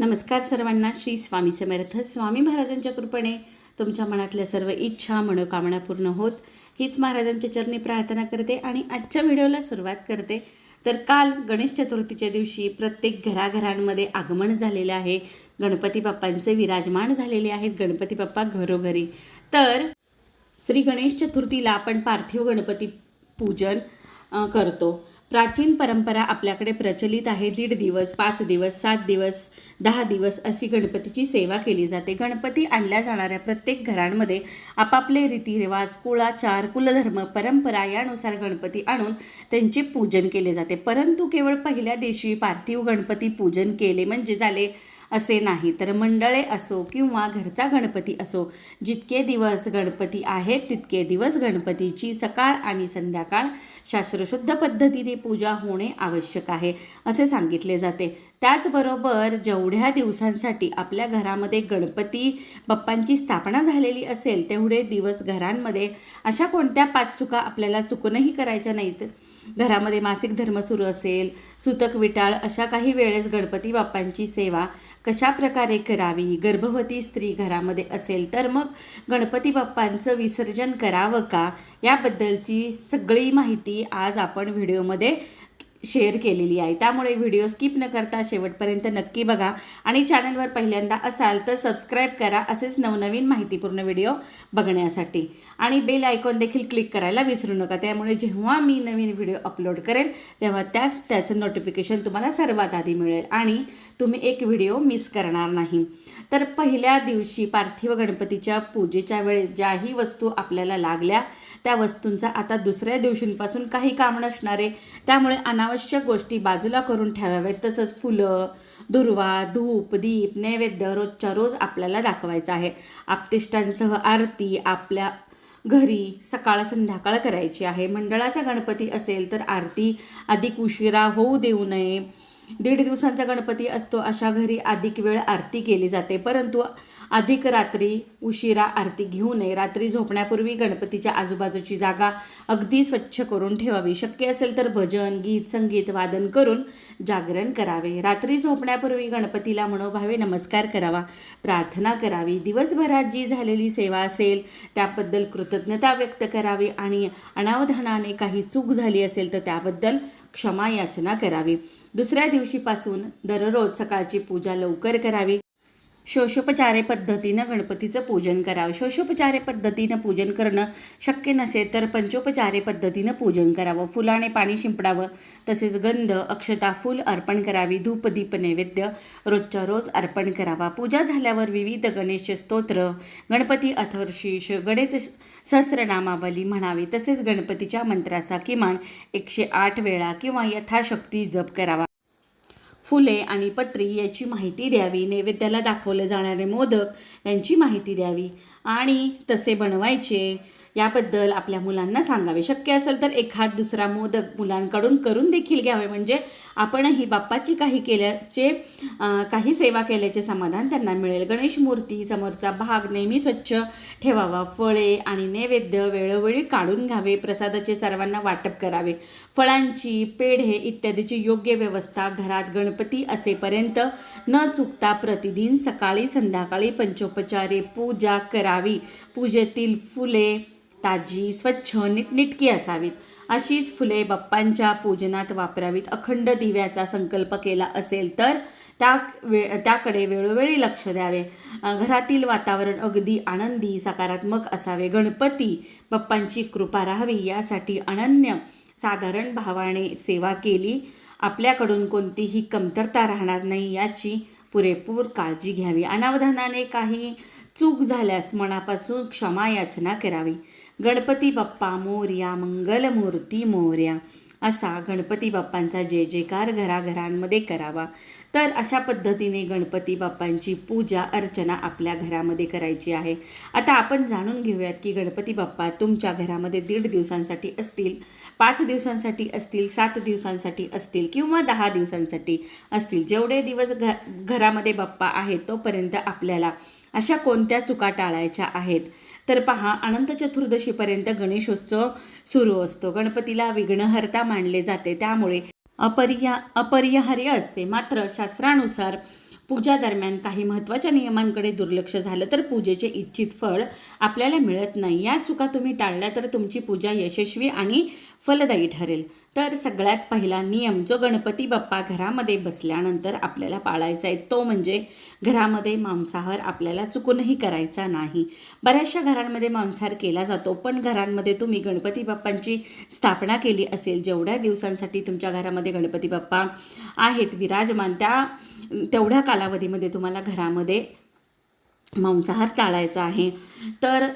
नमस्कार सर्वांना श्री स्वामी समर्थ. स्वामी महाराजांच्या कृपेने तुमच्या मनातल्या सर्व इच्छा मनोकामना पूर्ण होत. हीच महाराजांच्या चरणी प्रार्थना करते आणि आजच्या व्हिडिओला सुरुवात करते. तर काल गणेश चतुर्थीच्या दिवशी प्रत्येक घराघरांमध्ये आगमन झालेलं आहे. गणपती बाप्पांचे विराजमान झालेले आहेत गणपती बाप्पा घरोघरी. तर श्री गणेश चतुर्थीला आपण पार्थिव गणपती पूजन करतो. प्राचीन परंपरा आपल्याकडे प्रचलित आहे. दीड दिवस पाच दिवस सात दिवस दहा दिवस अशी गणपतीची सेवा केली जाते. गणपती आणल्या जाणाऱ्या प्रत्येक घरांमध्ये आपापले रीतिरिवाज कुळाचार कुलधर्म परंपरा यानुसार गणपती आणून त्यांचे पूजन केले जाते. परंतु केवळ पहिल्या दिवशी पार्थिव गणपती पूजन केले म्हणजे झाले असे नाही. तर मंडळे असो किंवा घरचा गणपती असो जितके दिवस गणपती आहेत तितके दिवस गणपतीची सकाळ आणि संध्याकाळ शास्त्रशुद्ध पद्धतीने पूजा होणे आवश्यक आहे असे सांगितले जाते. त्याचबरोबर जेवढ्या दिवसांसाठी आपल्या घरामध्ये गणपती बाप्पांची स्थापना झालेली असेल तेवढे दिवस घरांमध्ये अशा कोणत्या पाच चुका आपल्याला चुकूनही करायच्या नाहीत. घरामध्ये मासिक धर्म सुरू असेल सुतक विटाळ अशा काही वेळेस गणपती बाप्पांची सेवा कशा प्रकारे करावी? गर्भवती स्त्री घरामध्ये असेल तर मग गणपती बाप्पांचं विसर्जन करावं का? याबद्दलची सगळी माहिती आज आपण व्हिडिओमध्ये शेअर केलेली आहे. त्यामुळे व्हिडिओ स्किप न करता शेवटपर्यंत नक्की बघा आणि चॅनलवर पहिल्यांदा असाल तर सबस्क्राईब करा असेच नवनवीन माहितीपूर्ण व्हिडिओ बघण्यासाठी. आणि बेल आयकॉन देखील क्लिक करायला विसरू नका. त्यामुळे जेव्हा मी नवीन व्हिडिओ अपलोड करेल तेव्हा त्याच त्याचं नोटिफिकेशन तुम्हाला सर्वात आधी मिळेल आणि तुम्ही एक व्हिडिओ मिस करणार नाही. तर पहिल्या दिवशी पार्थिव गणपतीच्या पूजेच्या वेळेस ज्याही वस्तू आपल्याला लागल्या त्या वस्तूंचा आता दुसऱ्या दिवशींपासून काही काम नसणारे त्यामुळे अनावश्यक गोष्टी बाजूला करून ठेवाव्यात. तसंच फुलं दुर्वा धूप दीप नैवेद्य रोजच्या रोज आपल्याला दाखवायचं आहे. आपतिष्टांसह आरती आपल्या घरी सकाळ संध्याकाळ करायची आहे. मंडळाचा गणपती असेल तर आरती अधिक उशिरा होऊ देऊ नये. दीड दिवसांचा गणपती असतो अशा घरी अधिक वेळ आरती केली जाते. परंतु अधिक रात्री उशिरा आरती घेऊ नये. रात्री झोपण्यापूर्वी गणपतीच्या आजूबाजूची जागा अगदी स्वच्छ करून ठेवावी. शक्य असेल तर भजन गीत संगीत वादन करून जागरण करावे. रात्री झोपण्यापूर्वी गणपतीला मनोभावे नमस्कार करावा. प्रार्थना करावी. दिवसभरात जी झालेली सेवा असेल त्याबद्दल कृतज्ञता व्यक्त करावी आणि अनावधानाने काही चूक झाली असेल तर त्याबद्दल क्षमा याचना करावी. दुसऱ्या दिवशीपासून दररोज सकाळची पूजा लवकर करावी. शोषोपचारे पद्धतीनं गणपतीचं पूजन करावं. शोषोपचारे पद्धतीनं पूजन करणं शक्य नसेल तर पंचोपचारे पद्धतीनं पूजन करावं. फुलाने पाणी शिंपडावं तसेच गंध अक्षता फूल अर्पण करावी धूपदीप नैवेद्य रोजच्या रोज अर्पण करावा. पूजा झाल्यावर विविध गणेश स्तोत्र गणपती अथर्शीष गणेश सहस्रनामावली म्हणावी तसेच गणपतीच्या मंत्राचा किमान एकशे आठ वेळा किंवा यथाशक्ती जप करावा. फुले आणि पत्री याची माहिती द्यावी नैवेद्याला दाखवले जाणारे मोदक यांची माहिती द्यावी आणि तसे बनवायचे याबद्दल आपल्या मुलांना सांगावे. शक्य असेल तर एखाद दुसरा मोदक मुलांकडून करून देखील घ्यावे. म्हणजे आपणही बाप्पाची काही केल्याचे काही सेवा केल्याचे समाधान त्यांना मिळेल. गणेश मूर्ती समोरचा भाग नेहमी स्वच्छ ठेवावा. फळे आणि नैवेद्य वेळोवेळी काढून घ्यावे. प्रसादाचे सर्वांना वाटप करावे. फळांची पेढे इत्यादीची योग्य व्यवस्था घरात गणपती असेपर्यंत न चुकता प्रतिदिन सकाळी संध्याकाळी पंचोपचारे पूजा करावी. पूजेतील फुले ताजी स्वच्छ नीटनिटकी असावीत. अशीच फुले बाप्पांच्या पूजनात वापरावीत अखंड दिव्याचा संकल्प केला असेल तर त्या वे त्याकडे वेळोवेळी लक्ष द्यावे. घरातील वातावरण अगदी आनंदी सकारात्मक असावे. गणपती बाप्पांची कृपा राहावी यासाठी अनन्य साधारण भावाने सेवा केली. आपल्याकडून कोणतीही कमतरता राहणार नाही याची पुरेपूर काळजी घ्यावी. अनावधानाने काही चूक झाल्यास मनापासून क्षमा याचना करावी. गणपती बाप्पा मोर्या मंगलमूर्ती मोर्या असा गणपती बाप्पांचा जय जयकार घराघरांमध्ये करावा. तर अशा पद्धतीने गणपती बाप्पांची पूजा अर्चना आपल्या घरामध्ये करायची आहे. आता आपण जाणून घेऊयात की गणपती बाप्पा तुमच्या घरामध्ये दीड दिवसांसाठी असतील. पाच दिवसांसाठी असतील सात दिवसांसाठी असतील किंवा दहा दिवसांसाठी असतील जेवढे दिवस घ घरामध्ये बाप्पा आहेत तोपर्यंत आपल्याला अशा कोणत्या चुका टाळायच्या आहेत? तर पहा अनंत चतुर्दशीपर्यंत गणेशोत्सव सुरू असतो. गणपतीला विघ्नहर्ता मानले जाते. त्यामुळे अपरिया अपरिहार्य असते. मात्र शास्त्रानुसार पूजा दरम्यान काही महत्त्वाच्या नियमांकडे दुर्लक्ष झालं तर पूजेचे इच्छित फळ आपल्याला मिळत नाही. या चुका तुम्ही टाळल्या तर तुमची पूजा यशस्वी आणि फलदायी ठरेल. तर सगळ्यात पहिला नियम जो गणपती बाप्पा घरामध्ये बसल्यानंतर आपल्याला पाळायचा आहे तो म्हणजे घरामध्ये मांसाहार आपल्याला चुकूनही करायचा नाही. बऱ्याचशा घरांमध्ये मांसाहार केला जातो पण घरांमध्ये तुम्ही गणपती बाप्पांची स्थापना केली असेल जेवढ्या दिवसांसाठी तुमच्या घरामध्ये गणपती बाप्पा आहेत विराजमान त्या तेवढ्या कालावधीमध्ये तुम्हाला घरामध्ये मांसाहार टाळायचा आहे. तर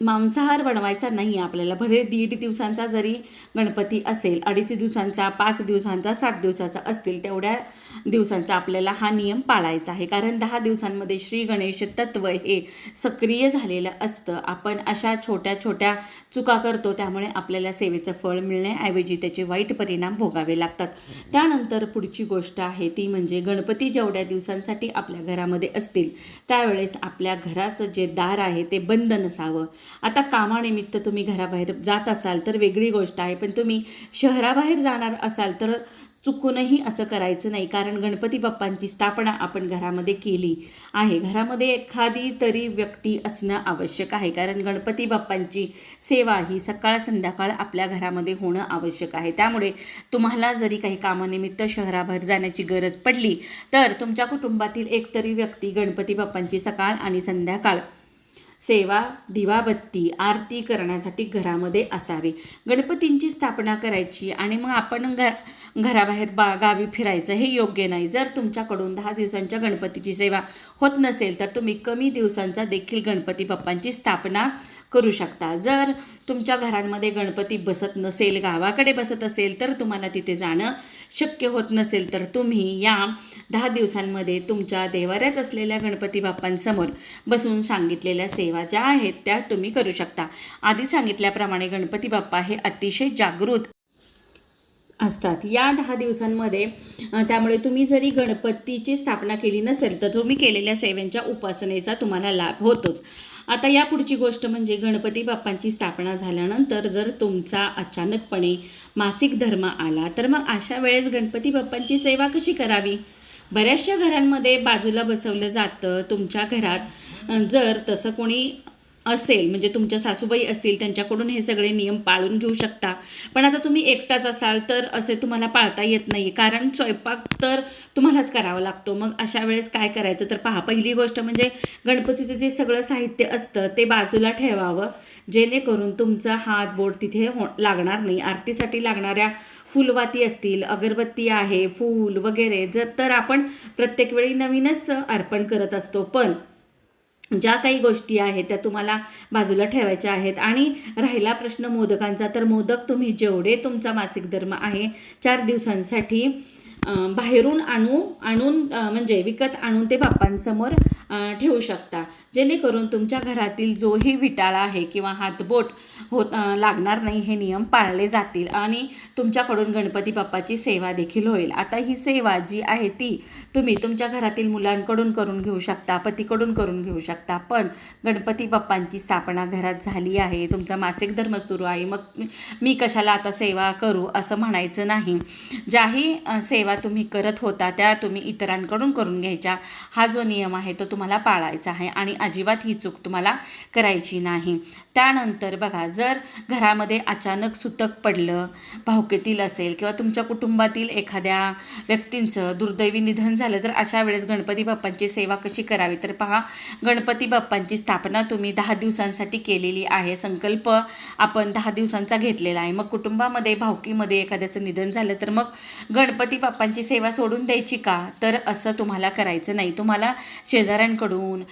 मांसाहार बनवायचा नाही आपल्याला. भले दीड दिवसांचा जरी गणपती असेल अडीच दिवसांचा पाच दिवसांचा सात दिवसाचा असतील तेवढ्या दिवसांचा आपल्याला हा नियम पाळायचा आहे. कारण दहा दिवसांमध्ये श्री गणेश तत्व हे सक्रिय झालेलं असतं. आपण अशा छोट्या छोट्या चुका करतो त्यामुळे आपल्याला सेवेचं फळ मिळण्याऐवजी त्याचे वाईट परिणाम भोगावे लागतात. त्यानंतर पुढची गोष्ट आहे ती म्हणजे गणपती जेवढ्या दिवसांसाठी आपल्या घरामध्ये असतील त्यावेळेस आपल्या घराचं जे दार आहे ते बंद नसावं. आता कामानिमित्त तुम्ही घराबाहेर जात असाल तर वेगळी गोष्ट आहे. पण तुम्ही शहराबाहेर जाणार असाल तर चुकूनही असं करायचं नाही. कारण गणपती बाप्पांची स्थापना आपण घरामध्ये केली आहे. घरामध्ये एखादी तरी व्यक्ती असणं आवश्यक आहे. कारण गणपती बाप्पांची सेवा ही सकाळ संध्याकाळ आपल्या घरामध्ये होणं आवश्यक आहे. त्यामुळे तुम्हाला जरी काही कामानिमित्त शहराबाहेर जाण्याची गरज पडली तर तुमच्या कुटुंबातील एक तरी व्यक्ती गणपती बाप्पांची सकाळ आणि संध्याकाळ सेवा दिवाबत्ती आरती करण्यासाठी घरामध्ये असावी. गणपतींची स्थापना करायची आणि मग आपण घ घराबाहेर बा गावी फिरायचं हे योग्य नाही. जर तुमच्याकडून दहा दिवसांच्या गणपतीची सेवा होत नसेल तर तुम्ही कमी दिवसांचा देखील गणपती बाप्पांची स्थापना करू शकता. जर तुमच्या घरांमध्ये गणपती बसत नसेल गावाकडे बसत असेल तर तुम्हाला तिथे जाणं शक्य होत नसेल तर तुम्ही या दहा दिवसांमध्ये तुमच्या देवाऱ्यात असलेल्या गणपती बाप्पांसमोर बसून सांगितलेल्या सेवा ज्या आहेत त्या तुम्ही करू शकता. आधी सांगितल्याप्रमाणे गणपती बाप्पा हे अतिशय जागृत असतात. या दहा दिवसांमध्ये त्यामुळे तुम्ही जरी गणपतीची स्थापना केली नसेल तर तुम्ही केलेल्या सेवांच्या उपासनेचा तुम्हाला लाभ होतोच. आता या पुढची गोष्ट म्हणजे गणपती बाप्पांची स्थापना झाल्यानंतर जर तुमचा अचानकपणे मासिक धर्म आला तर मग अशा वेळेस गणपती बाप्पांची सेवा कशी करावी? बऱ्याचशा घरांमध्ये बाजूला बसवलं जातं. तुमच्या घरात जर तसं कोणी असेल म्हणजे तुमच्या सासूबाई असतील त्यांच्याकडून हे सगळे नियम पाळून घेऊ शकता. पण आता तुम्ही एकटाच असाल तर असे तुम्हाला पाळता येत नाही. कारण स्वयंपाक तर तुम्हालाच करावा लागतो. मग अशा वेळेस काय करायचं? तर पहा पहिली गोष्ट म्हणजे गणपतीचं जे सगळं साहित्य असतं ते बाजूला ठेवावं. जेणेकरून तुमचा हात बोट तिथे हो लागणार नाही. आरतीसाठी लागणाऱ्या फुलवाती असतील अगरबत्ती आहे फूल वगैरे जर तर आपण प्रत्येक वेळी नवीनच अर्पण करत असतो. पण ज्या काही गोष्टी आहेत त्या तुम्हाला बाजूला ठेवायच्या आहेत. आणि राहिला प्रश्न मोदकांचा तर मोदक तुम्ही जेवढे तुमचा मासिक धर्म आहे चार दिवसांसाठी बाहेरून आणू आणून म्हणजे विकत आणून ते बाप्पांसमोर ठेवू शकता. जेणेकरून तुमच्या घरातील जोही विटाळा आहे किंवा हातबोट होत लागणार नाही हे नियम पाळले जातील आणि तुमच्याकडून गणपती बाप्पाची सेवा देखील होईल. आता ही सेवा जी आहे ती तुम्ही तुमच्या घरातील मुलांकडून करून घेऊ शकता पतीकडून करून घेऊ शकता. पण गणपती बाप्पांची स्थापना घरात झाली आहे तुमचा मासिक धर्म सुरू आहे मग मी- कशाला आता सेवा करू असं म्हणायचं नाही. ज्याही सेवा सेवा तुम्ही करत होता त्या तुम्ही इतरांकडून करून घ्यायच्या. हा जो नियम आहे तो तुम्हाला पाळायचा आहे आणि अजिबात ही चूक तुम्हाला करायची नाही. त्यानंतर बघा जर घरामध्ये अचानक सुतक पडलं भावकेतील असेल किंवा तुमच्या कुटुंबातील एखाद्या व्यक्तींचं दुर्दैवी निधन झालं तर अशा वेळेस गणपती बाप्पांची सेवा कशी करावी? तर पहा गणपती बाप्पांची स्थापना तुम्ही दहा दिवसांसाठी केलेली आहे. संकल्प आपण दहा दिवसांचा घेतलेला आहे. मग कुटुंबामध्ये भावकीमध्ये एखाद्याचं निधन झालं तर मग गणपती बाप्पा बापांची सेवा सोडून द्यायची का? तर असं तुम्हाला करायचं नाही. तुम्हाला शेजाऱ्यांकडून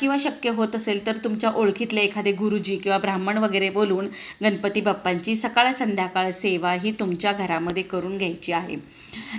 किंवा शक्य होत असेल तर तुमच्या ओळखीतले एखादे गुरुजी किंवा ब्राह्मण वगैरे बोलून गणपती बाप्पांची सकाळ संध्याकाळ सेवा ही तुमच्या घरामध्ये करून घ्यायची आहे.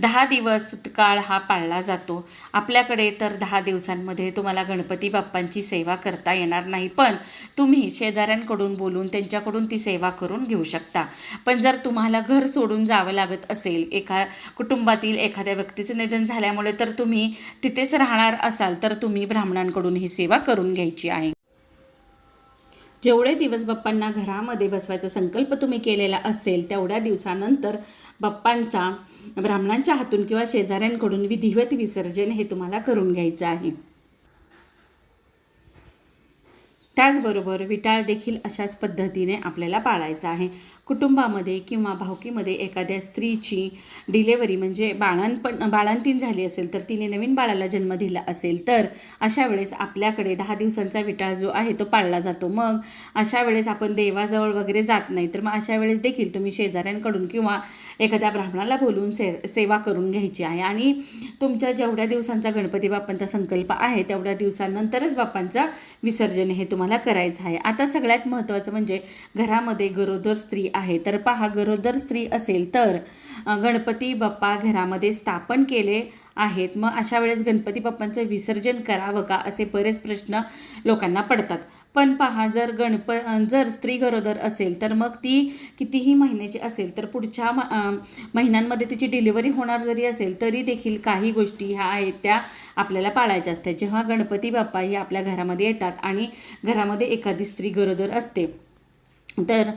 दहा दिवस सुतकाळ हा पाळला जातो. आपल्याकडे तर दहा दिवसांमध्ये तुम्हाला गणपती बाप्पांची सेवा करता येणार नाही. पण तुम्ही शेजाऱ्यांकडून बोलून त्यांच्याकडून ती सेवा करून घेऊ शकता. पण जर तुम्हाला घर सोडून जावं लागत असेल एका कुटुंबातील एखाद्या व्यक्तीचं निधन झाल्यामुळे तर तुम्ही तिथेच राहणार असाल तर तुम्ही ब्राह्मणांकडून ही सेवा करून घ्यायची आहे. जेवढे दिवस बाप्पांना घरामध्ये बसवायचा संकल्प तुम्ही केलेला असेल तेवढ्या दिवसानंतर बाप्पांचा ब्राह्मणांच्या हातून किंवा शेजाऱ्यांकडून विधिवत विसर्जन हे तुम्हाला करून घ्यायचं आहे. त्याचबरोबर विटाळ देखील अशाच पद्धतीने आपल्याला पाळायचा आहे. कुटुंबामध्ये किंवा भावकीमध्ये एखाद्या स्त्रीची डिलेवरी म्हणजे बाळांपण बाळांतीन झाली असेल तर तिने नवीन बाळाला जन्म दिला असेल तर अशा वेळेस आपल्याकडे दहा दिवसांचा विटाळ जो आहे तो पाळला जातो. मग अशा वेळेस आपण देवाजवळ वगैरे जात नाही तर मग अशा वेळेस देखील तुम्ही शेजाऱ्यांकडून किंवा एखाद्या ब्राह्मणाला बोलून से सेवा करून घ्यायची आहे. आणि तुमच्या जेवढ्या दिवसांचा गणपती बाप्पांचा संकल्प आहे तेवढ्या दिवसांनंतरच बाप्पांचा विसर्जन हे तुम्हाला करायचं आहे. आता सगळ्यात महत्त्वाचं म्हणजे घरामध्ये गरोदर स्त्री आहे. तर पहा गरोदर स्त्री असेल तर गणपती बाप्पा घरामध्ये स्थापन केले आहेत. मग अशा वेळेस गणपती बाप्पांचं विसर्जन करावं का? असे बरेच प्रश्न लोकांना पडतात. पण पहा जर गणप जर स्त्री गरोदर असेल तर मग ती कितीही महिन्याची असेल तर पुढच्या म- महिन्यांमध्ये तिची डिलिव्हरी होणार जरी असेल तरी देखील काही गोष्टी ह्या आहेत त्या आपल्याला पाळायच्या असतात. जेव्हा गणपती बाप्पा हे आपल्या घरामध्ये येतात आणि घरामध्ये एखादी स्त्री गरोदर असते तर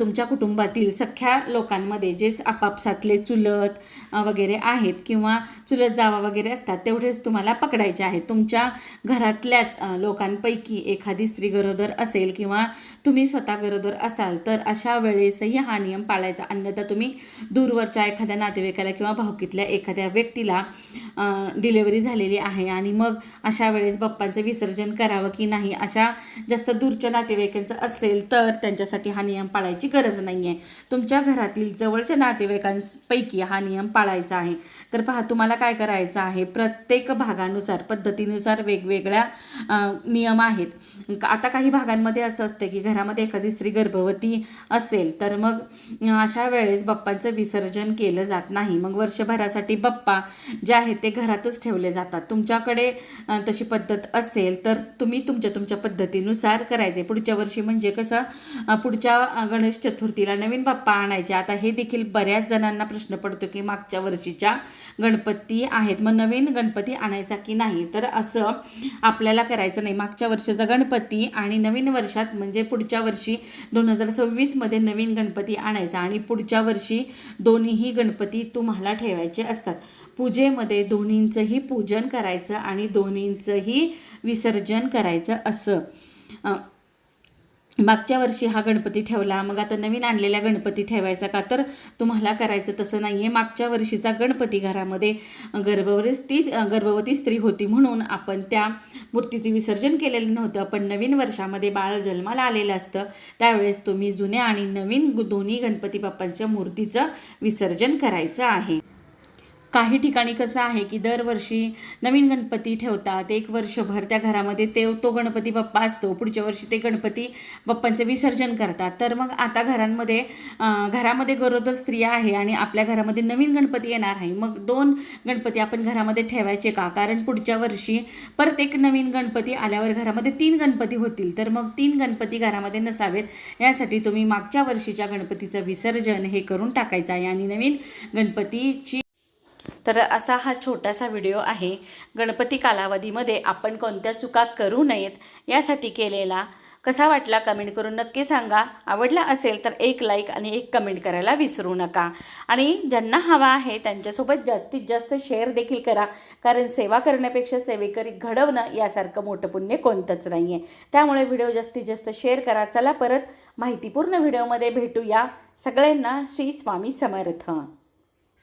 तुमच्या कुटुंबातील सख्या लोकांमध्ये जेच आपापसातले चुलत वगैरे आहेत किंवा चुलत जावा वगैरे असतात तेवढेच तुम्हाला पकडायचे आहेत. तुमच्या घरातल्याच लोकांपैकी एखादी स्त्री गरोदर असेल किंवा तुम्ही स्वतः गरोदर असाल तर अशा वेळेसही हा नियम पाळायचा. अन्यथा तुम्ही दूरवरच्या एखाद्या नातेवाईकाला किंवा भावकीतल्या एखाद्या व्यक्तीला डिलेवरी झालेली आहे आणि मग अशा वेळेस बाप्पांचं विसर्जन करावं की नाही अशा जास्त दूरच्या नातेवाईकांचं असेल तर त्यांच्यासाठी हा नियम पाळायची गरज नाही आहे तुमच्या घरातील जवळच्या नातेवाईकांपैकी हा नियम पाळायचा आहे. तर पहा तुम्हाला काय करायचं आहे? प्रत्येक भागानुसार पद्धतीनुसार वेगवेगळ्या नियम आहेत. आता काही भागांमध्ये असं असतं की घरामध्ये एखादी स्त्री गर्भवती असेल तर मग अशा वेळेस बाप्पांचं विसर्जन केलं जात नाही. मग वर्षभरासाठी बाप्पा जे आहेत ते घरातच ठेवले जातात. तुमच्याकडे तशी पद्धत असेल तर तुम्ही तुमच्या तुमच्या पद्धतीनुसार करायचे. पुढच्या वर्षी म्हणजे कसं पुढच्या गणेश चतुर्थीला नवीन बाप्पा आणायचे. आता हे देखील बऱ्याच जणांना प्रश्न पडतो की मागच्या वर्षीच्या गणपती आहेत. मग नवीन गणपती आणायचा की नाही? तर असं आपल्याला करायचं नाही. मागच्या वर्षाचा गणपती आणि नवीन वर्षात म्हणजे पुढच्या वर्षी दोन हजार सव्वीसमध्ये नवीन गणपती आणायचा आणि पुढच्या वर्षी दोन्हीही गणपती तुम्हाला ठेवायचे असतात. पूजेमध्ये दोन्हींचंही पूजन करायचं आणि दोन्हींचंही विसर्जन करायचं असं. मागच्या वर्षी हा गणपती ठेवला मग आता नवीन आणलेला गणपती ठेवायचा का? तर तुम्हाला करायचं तसं नाही आहे मागच्या वर्षीचा गणपती घरामध्ये गर्भवती गर्भवती स्त्री होती म्हणून आपण त्या मूर्तीचे विसर्जन केलेलं नव्हतं पण नवीन वर्षामध्ये बाळ जन्माला आलेलं असतं. त्यावेळेस तुम्ही जुन्या आणि नवीन दोन्ही गणपती बाप्पांच्या मूर्तीचं विसर्जन करायचं आहे. काही ठिकाणी कसं आहे की दरवर्षी नवीन गणपती ठेवतात एक वर्षभर त्या घरामध्ये ते तो गणपती बाप्पा असतो पुढच्या वर्षी ते गणपती बाप्पांचं विसर्जन करतात. तर मग आता घरांमध्ये घरामध्ये गरोदर स्त्रिया आहे आणि आपल्या घरामध्ये नवीन गणपती येणार आहे मग दोन गणपती आपण घरामध्ये ठेवायचे का? कारण पुढच्या वर्षी परत एक नवीन गणपती आल्यावर घरामध्ये तीन गणपती होतील तर मग तीन गणपती घरामध्ये नसावेत. यासाठी तुम्ही मागच्या वर्षीच्या गणपतीचं विसर्जन हे करून टाकायचं आहे आणि नवीन गणपतीची तर असा हा छोटासा व्हिडिओ आहे. गणपती कालावधीमध्ये आपण कोणत्या चुका करू नयेत यासाठी केलेला कसा वाटला कमेंट करून नक्की सांगा. आवडला असेल तर एक लाईक आणि एक कमेंट करायला विसरू नका. आणि ज्यांना हवा आहे त्यांच्यासोबत जास्तीत जास्त शेअर देखील करा. कारण सेवा करण्यापेक्षा सेवेकरी घडवणं यासारखं मोठं पुण्य कोणतंच नाही आहे त्यामुळे व्हिडिओ जास्तीत जास्त शेअर करा. चला परत माहितीपूर्ण व्हिडिओमध्ये भेटूया. सगळ्यांना श्री स्वामी समर्थ.